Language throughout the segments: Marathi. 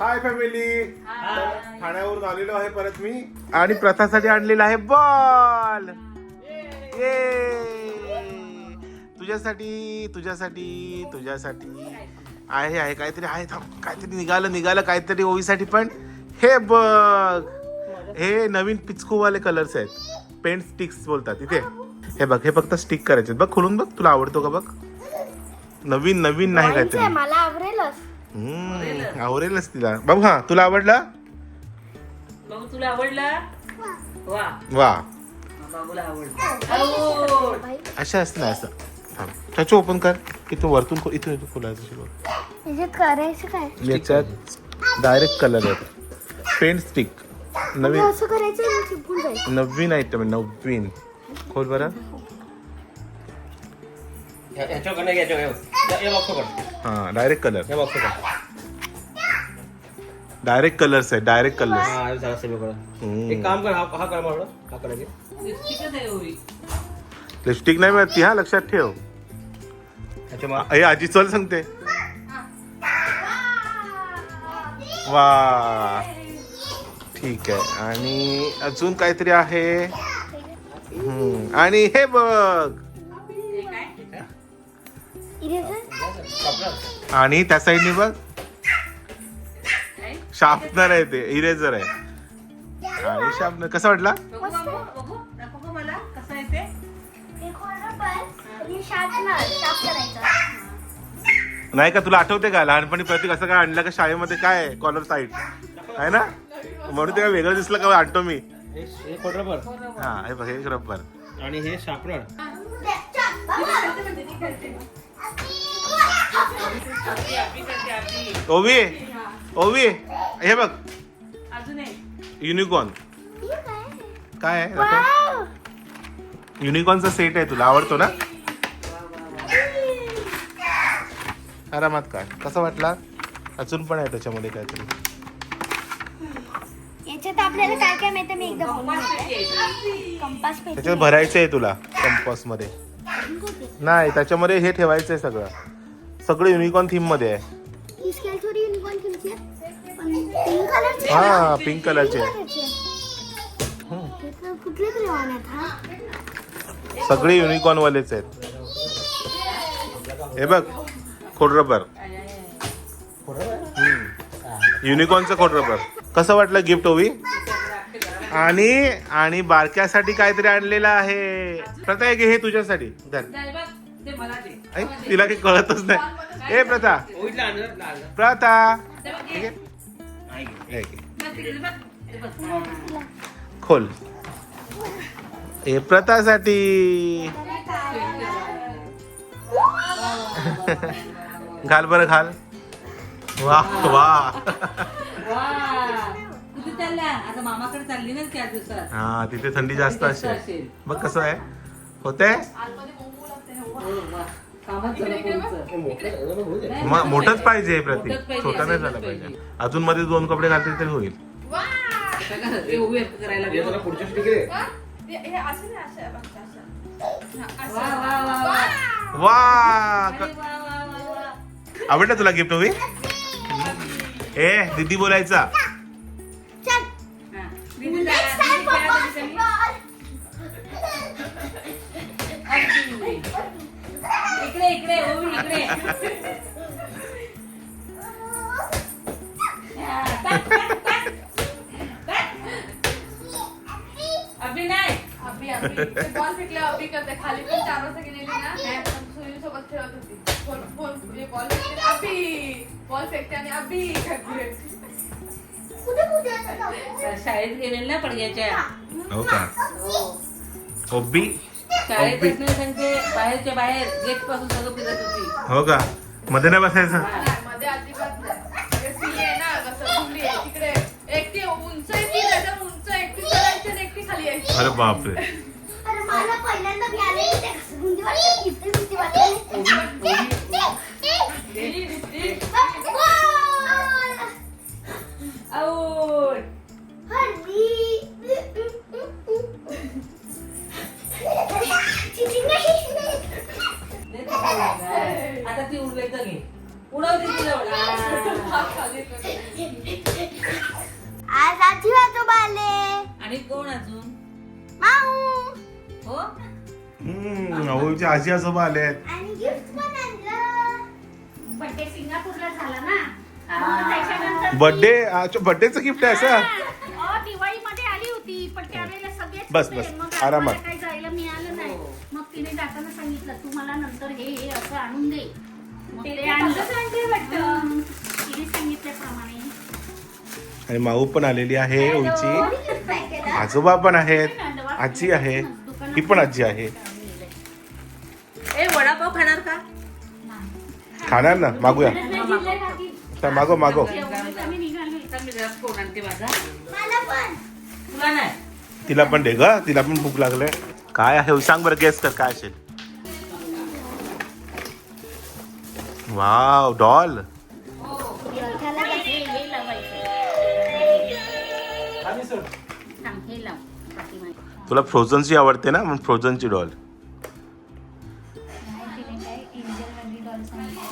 हाय फॅमिली ठाण्यावरून आलेलो आहे परत मी. आणि प्रथासाठी आणलेला आहे बॉल. तुझ्यासाठी तुझ्यासाठी तुझ्यासाठी. आहे आहे काहीतरी आहे. थांब काहीतरी निघालं निघालं काहीतरी ओवीसाठी पण. हे बघ. हे नवीन पिचकूवाले कलर्स आहेत. पेंट स्टिक्स बोलतात इथे हे बघ हे फक्त स्टिक करायचे बघ खोलून बघ. तुला आवडतो का बघ? नवीन नवीन नाही काहीतरी. मला आवडेलच हम्म, आवडेलच तिला बाबू हा तुला आवडला? बाबू तुला आवडला? वा. वा. बाबूला आवडला. अशा असतं ना असं. थांब. चाचू ओपन कर. इथं वरतून खो- इथून इथून खोलायचं शिकव करायचं काय? याच्यात डायरेक्ट कलर आहेत पेंट स्टिक नवीन असं करायचं आणि चिपकून जाईल नवीन आयटम आहे नवीन. खोल बरं. ह्याच्याकडनं घ्यायच्या या बॉक्सकडं हा डायरेक्ट कलर डायरेक्ट कलर्स आहे डायरेक्ट कलर्स हा झाला सगळीकडं एक काम कर हा हा कर मला हा करायचे लिपस्टिकच आहे ओवी लिपस्टिक नाही मिळत ती हा लक्षात ठेव. हे आजी चल सांगते. वा. ठीक आहे. आणि अजून काहीतरी आहे? हम्म, आणि हे बघ. आणि त्या साईडने बघ. शार्पनर आहे ते इरेझर आहे. आणि शार्पनर कसा वाटला? बघू बाबू बघू दाखव गं मला कसं आहे ते नाही का तुला आठवते का? लहानपणी प्रतीक असं काय आणलं का शाळेमध्ये? काय कॉलर साईड आहे ना? म्हणून ते काय वेगळं दिसलं का आणतो मी? हे हे हा हे बघ हे रब्बर आणि हे शार्पनर. ओवी ओवी हे बघ. युनिकॉर्न काय आहे. युनिकॉर्नचा सेट आहे तुला. आवडतो ना? आरामात काय कसा वाटला? अजून पण आहे त्याच्यामध्ये काहीतरी. याच्यात आपल्याला काय काय माहिती मी एकदा बोलून कंपास पेटी आहे ती. कंपास पेटी त्याच्यात भरायचं आहे तुला कंपॉसमध्ये. नाही त्याच्यामध्ये हे ठेवायचं आहे सगळं. सगळं युनिकॉर्न थीममध्ये आहे. ही स्केल थोडी युनिकॉर्न तुमची पिंक कलरची हा पिंक कलरचे कुठले तरी वाहन आहेत हा? सगळे युनिकॉर्न वालेच आहेत. हे बघ खोडरबर युनिकॉर्नचं खोडरबर कसं वाटलं गिफ्ट ओवी? आणि आणि बारक्यासाठी काहीतरी आणलेलं आहे. घे हे तुझ्यासाठी. धर. ऐ, तिला काही कळतच नाही. ए प्रथा. प्रथा. ठीक. आहे? हे घे. खोल. हे प्रथासाठी. घाल बरं घाल. वा वा वा. कुठे चालल्या आता मामाकडे चालली ना चार दिवसात. हा तिथे थंडी जास्त असेल. बघ कसं आहे. होते मोठच पाहिजे प्रतीक. छोटा नाही झाला पाहिजे. अजून मध्ये दोन कपडे घातले तरी होईल. वा! आवडलं तुला गिफ्ट होईल ए दीदी बोलायचा. इकडे इकडे ओवी इकडे. हा. अभि नाही अभि. अभि ते बॉल फेकल्या अभि करते. खाली पण चार वाजता गेलेली ना. सुनील सोबत खेळत होती. फोन फोन म्हणजे बॉल फेकते अभि. बॉल फेकते आणि अभि करते? शाळेत गेलेल ना पडग्याच्या. हो. का? ओबी शाळेत बाहेरच्या बाहेर गेटपासून सगळं फिरत होती. हो का? मध्ये नाही बसायचं? हा. नाही, मध्ये अजिबात नाही. ते सिंह आहे ना कसं गुंडी आहे तिकडे एकटी उंच एकटी त्याच्या उंच एकटी चढायची आणि एकटी खाली यायची अरे बापरे. अरे मला पहिल्यांदा भीती वाटली. आऊट. उडवायचं घे उडवते तिला. आज आजी आजोबा आले आणि कोण अजून माऊ हो हम्म, आजी आजोबा आले आणि गिफ्ट पण आणलं बर्थडे सिंगापूरला झाला ना. मग त्याच्यानंतर बर्थडे बर्थडेचं गिफ्ट आहे असं दिवाळीमध्ये आली होती पण त्यावेळेला सगळेच बस, होते. बस. मग आरामात. काही जायला मिळालं नाही. मग तिने जाताना सांगितलं तू मला नंतर हे हे असं आणून दे आणि माऊ पण आलेली आहे ओळची आजोबा पण आहेत. आजी आहे. ही पण आजी आहे. खाणार ना? मागूया. तर मागो मागो तिला पण दे ग. तिला पण भूक लागले. काय आहे? सांग बरं गेस कर. काय असेल? वाव डॉल तुला फ्रोझनची आवडते ना? म्हणून फ्रोझनची डॉल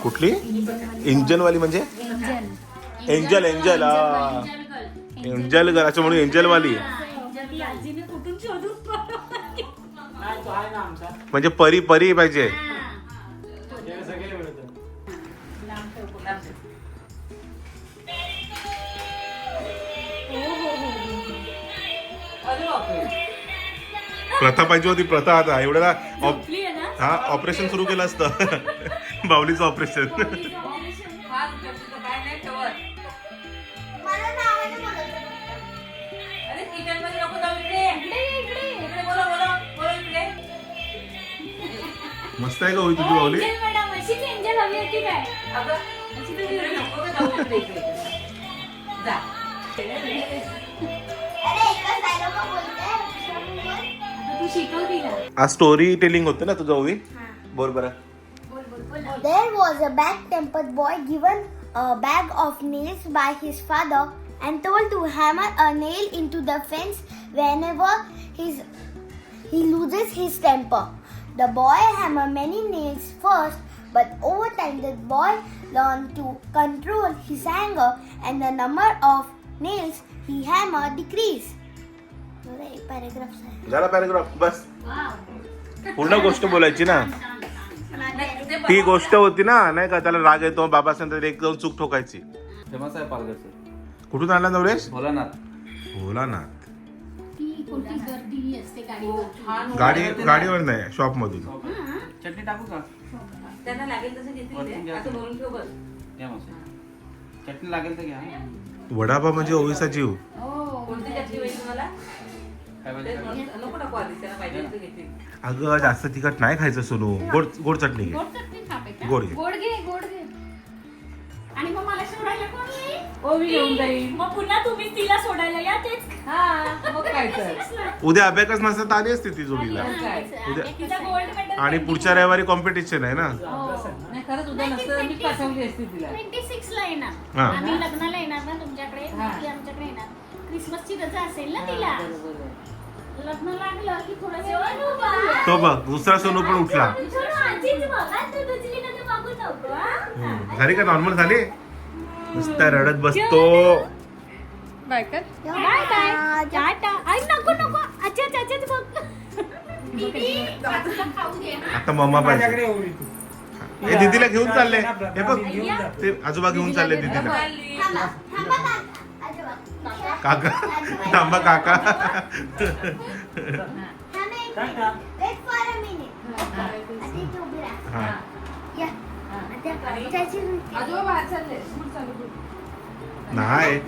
कुठली? इंजनवाली म्हणजे? एंजल एंजल एंजल घराच्या म्हणून एंजलवाली म्हणजे परी परी पाहिजे. प्रथा पाहिजे होती प्रथा आता. एवढ्या हा ऑपरेशन सुरू केलं असतं. बावलीचं ऑपरेशन. मस्त आहे का होई तुझी बावली? काय? आज स्टोरी टेलिंग होतं ना तुझं ओवी बोल बरं There was a bad-tempered boy given a bag of nails by his father and told to hammer a nail into the fence whenever his, he loses his temper. The boy hammered many nails first, but over time the boy learned to control his anger and the number of nails he hammered decreased. झाला पॅराग्राफ बस. पूर्ण गोष्ट बोलायची ना. ते. गोष्ट होती ना नाही का त्याला राग येतो बाबा सांगतात एक जाऊन चूक ठोकायची. फेमस आहे पालघरचं कुठून आणला नवलेश भोलानाथ. बोला ना ती कोणती गर्दी असते गाडीवर? छान गाडी गाडीवर नाही शॉप मधून चटणी टाकू का? त्यांना लागेल तसं घेतील वरतून ते. घ्या. असं भरून ठेव बस घ्या मस्त चटणी लागेल तर घ्या. वडापाव म्हणजे ओवीचा जीव कोणती चटणी तुम्हाला? नको आधी पाहिजे घेतील अगं जास्त तिखट नाही खायचं सोनू. गोड गोड चटणी घे. गोड चटणी. गोड घे. गोड घे गोड घे. आणि मग मला सोडायला कोण येईल? हो घेऊन जाईल. मग पुन्हा तुम्ही तिला सोडायला या तेच हा मग काय तर. उद्या अभ्यास नसता आली असते ती जोडीला? उद्या- तिचा गोल्ड मेडल आणि पुढच्या रविवारी कॉम्पिटिशन आहे ना? नाही खरंच उद्या नसतं मी पाठवली असती तिला. ट्वेंटी सिक्स ला येणार. हा. आम्ही लग्नाला येणार ना तुमच्याकडे हा. ती आमच्याकडे येणार. क्रिसमसची रजा असेल ना तिला? हा, बरोबर आहे. तो बघ दुसरा सोनू पण उठला. झाली का नॉर्मल झाली? नुसता रडत बसतो. आता मम्मा पाहिजे. हे दीदीला घेऊन चालले. हे बघ ते आजोबा घेऊन चालले दीदीला. काका. थांबा काका. नाही.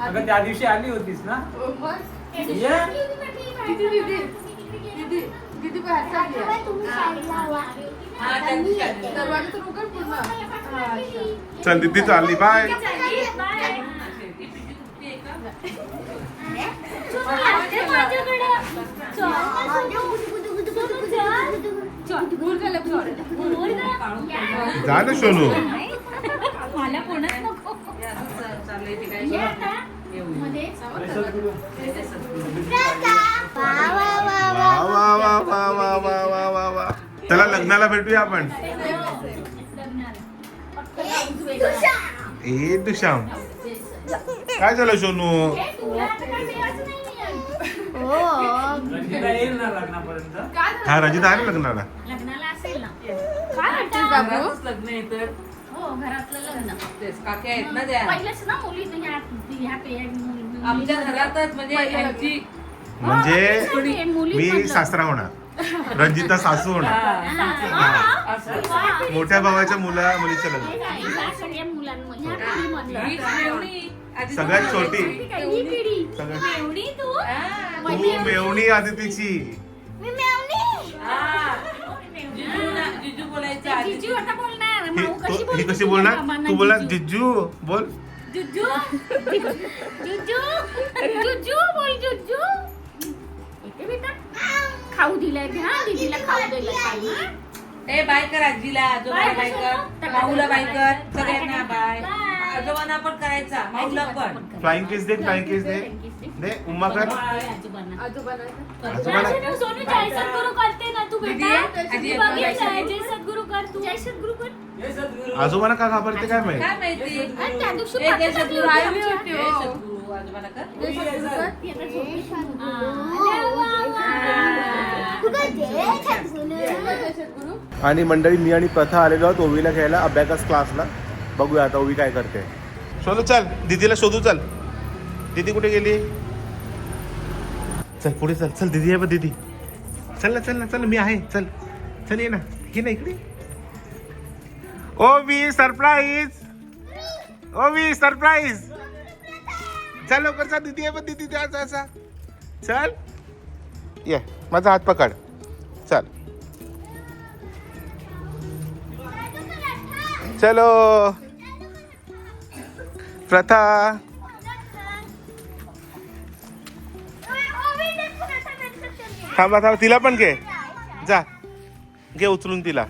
अगं त्या दिवशी आली होतीस ना? चल दिदी चालली. बाय. झालं सोनू. मला कोणच नको. त्याला लग्नाला भेटूया आपण. ए दुशाम. काय झालं सोनू. हो. रंजिता? हा रजिता आहे ना लग्नाला. लग्नाला असेल ना. काय म्हणतेस बाबू? घरातच लग्न आहे तर. हो घरातलं लग्न. तेच काकी आहेत ना त्या. पहिलेच ना मुली ह्या ह्या पे- मुली- आमच्या घरातच म्हणजे म्हणजे मुली- मुली मी. सासरा होणार. रंजिता सासू होणार. हा. असं. मोठ्या भावाच्या मुला मुलीचं लग्न. हे सगळ्यात छोटी. तू हा. मेवणी आदितीची. मी मेवणी? हा. जिजू ना- जिजू बोलायचं आधी जिजू आता बोलणार. ही माऊ कशी बोलणार? तू जिजू? जिज्जू बोल. जुजू? जुजू? जुजू बोल जुजू. हा? ए बाय कर आजीला. आजोबाला बाय कर. माऊला बाय कर. सगळ्यांना बाय. आजोबांना पण करायचा. माऊला पण फ्लाइंग किस दे फ्लाइंग किस दे. दे उम्मा कर. आजोबांना. आजोबांना सोनू सोनू जय सद्गुरू करते ना तू बेटा. आजी जय जय सद्गुरू कर तू. जय सद्गुरू कर. आजोबाला का घाबरते काय माहीत? काय माहिती? आणि त्या दिवशी ए, पाठी जय सद्गुरू. होती जय सद्गुरू. आजोबाला कर. ती आता झोपली. हा. अरे वा, वा. तू काय जे छान गुरु आणि मंडळी मी आणि प्रथा आलेलो आहोत ओवीला घ्यायला अभ्यास क्लासला. बघूया आता ओवी काय करते. शोधू चल. दीदीला शोधू चल. दीदी कुठे गेली? चल पुढे चल. चल दीदी आहे बघ दीदी. चल ना चल ना चल मी आहे. चल. चल ये ना. ये ना इकडे. ओवी सरप्राईज. ओवी सरप्राईज. चल लवकर चल दिदी आहे बघ दीदी. जा. चल. ये माझा हात पकड. चलो। प्रथा। थांबा थांबा तिला पण घे. जा. घे उचलून तिला.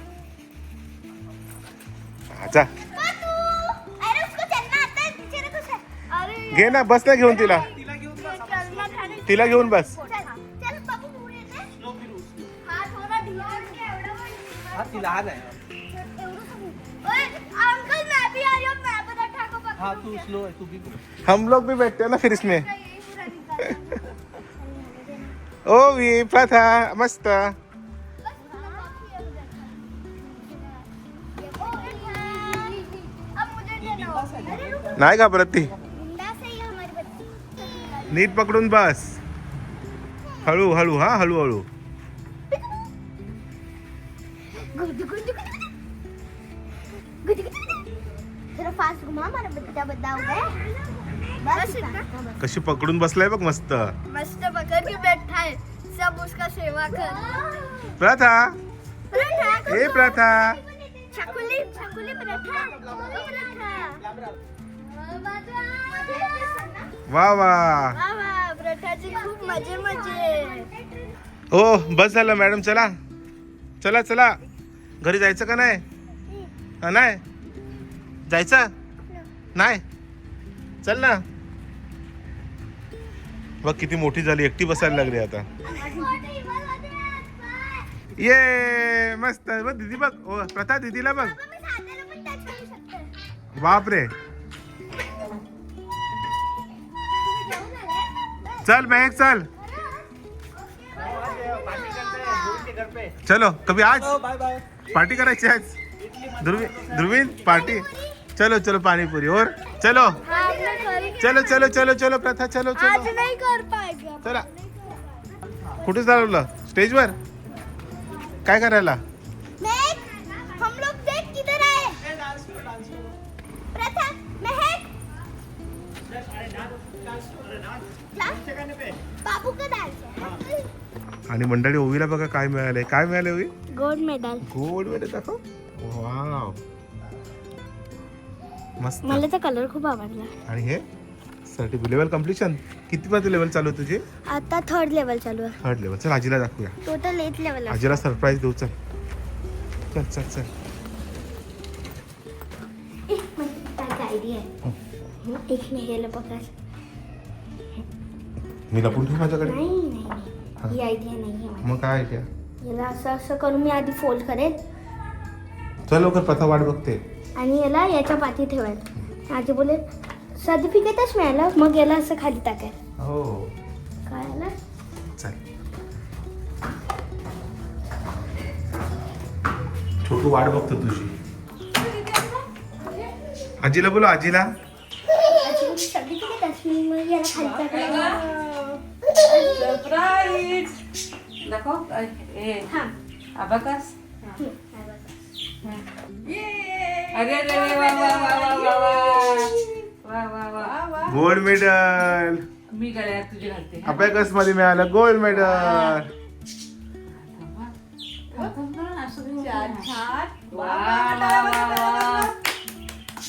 जा. घे ना बस ना घेऊन तिला. तिला घेऊन बस. चल चल तू स्लो तू भी हम लोग भी बैठते हैं ना फिर इसमें। ओ वी प्रथा मस्त। नाही घाबरत ती नीट पकडून बस। हळू हळू हा हळू। कशी पकडून बसलाय बघ मस्त. मस्त पकड़ के बैठा है सब उसका सेवा कर. प्रथा. ए प्रथा. छकुली छकुली वा वा. खूप मजे मजे. हो बस झालं मॅडम चला. चला चला. घरी जायचं का नाही? हा, नाही. जायचं? नाही. चल ना. बघ किती मोठी झाली एकटी बसायला लागली आता. ये मस्त. बघ दीदी बघ. ओ प्रथा दीदीला बघ. बाप रे चल महक चल. चलो कभी आज? बाय पार्टी करायची आज? ध्रुवीन ध्रुवीन पार्टी. चलो चलो पाणीपुरी और? चलो। चलो चलो चलो चलो प्रथा चलो चलो। नहीं कर पाएगा। चला। कुठे चालवलं? स्टेजवर काय करायला? महक हम लोग देख किधर आए प्रथा महक। बाबू का डांस आणि मंडळी ओवीला बघा काय मिळालंय. काय मिळालंय ओवी? गोल्ड मेडल गोल्डमध्ये दाखव. वाव मस्त. मला तर कलर खूप आवडला. आणि हे? सर्टिफिकेट लेवल कम्प्लिशन किती मध्ये लेवल चालू आहे तुझी? आता थर्ड लेवल चालू आहे. थर्ड लेवल चल आजीला दाखवूया. टोटल एट लेवल आजीला सरप्राईज देऊ चल. चल चल चल. आयडिया आहे. एक नाही गेलं पकड. मी लपून ठेवू माझ्याकडे? नाही नाही नाही. ही. आयडिया नाही आहे माझी. मग काय त्या याला असं असं करून मी आधी फोल्ड करेल. चल लवकर प्रथा वाट बघते. आणि याला याच्या पाठी ठेवायला आजी बोले सर्टिफिकेटच मिळालं मग याला असं खाली टाकायला हो. काय आलं चल. छोटू वाट बघतो तुझी. आजीला बोलो आजीला. सर्टिफिकेट असली मग याला खाली टाकायला सरप्राईज दाखव ए हा. अबाकस अरे अरे अरे वा वा वा वा वा वा. वा वा वा. Gold medal. मी गळ्यात तुझी घालते. हा. अबॅकसमध्ये मिळालं? Gold medal. थांबा. थांब, थांब, थांब, असं दे मला. वा वा वा वा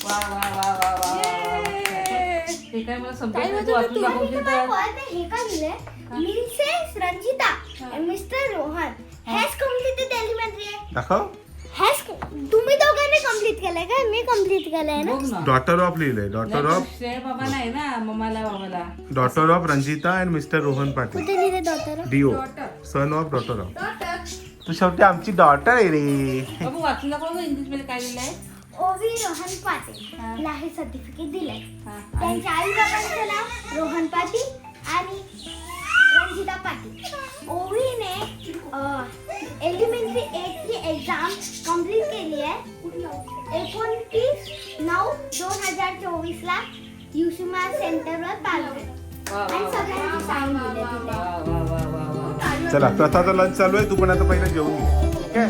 वा वा वा वा वा हे काय मला समजत नाही तू वाचून दाखवशील तर हे. काय लिहिलंय Mrs Ranjita Mr Rohan. Has completed elementary दाखव हॅज तुम्ही दोघांनी कंप्लीट केलंय का मी कंप्लीट केलंय ना? बघ ना. डॉटर ऑफ लिहिलंय. डॉटर ऑफ श्रेय बाबा नाही ना मम्माला बाबाला. Daughter of Ranjita and mister Rohan Patil कुठे लिहिले daughter DO son of daughter of तू शेवटी आमची डॉटर आहे रे. बाबू वाचून दाखव गं इंग्लिशमध्ये काय लिहिलंय? ओवी रोहन पाटील. हे. सर्टिफिकेट दिलंय. हा. त्यांच्या आई बाबांचं नाव रोहन पाटील आणि रंजिता पाटील. ओवीने एलिमेंटरी एटची एक्झाम एकोणतीस नऊ दोन हजार चोवीसला युशिमा सेंटरवर पालवे वा वा आणि साईन दिले चला प्रथाचा लंच चालू आहे. तू पण आता पहिला जेवून घे. ठीक आहे?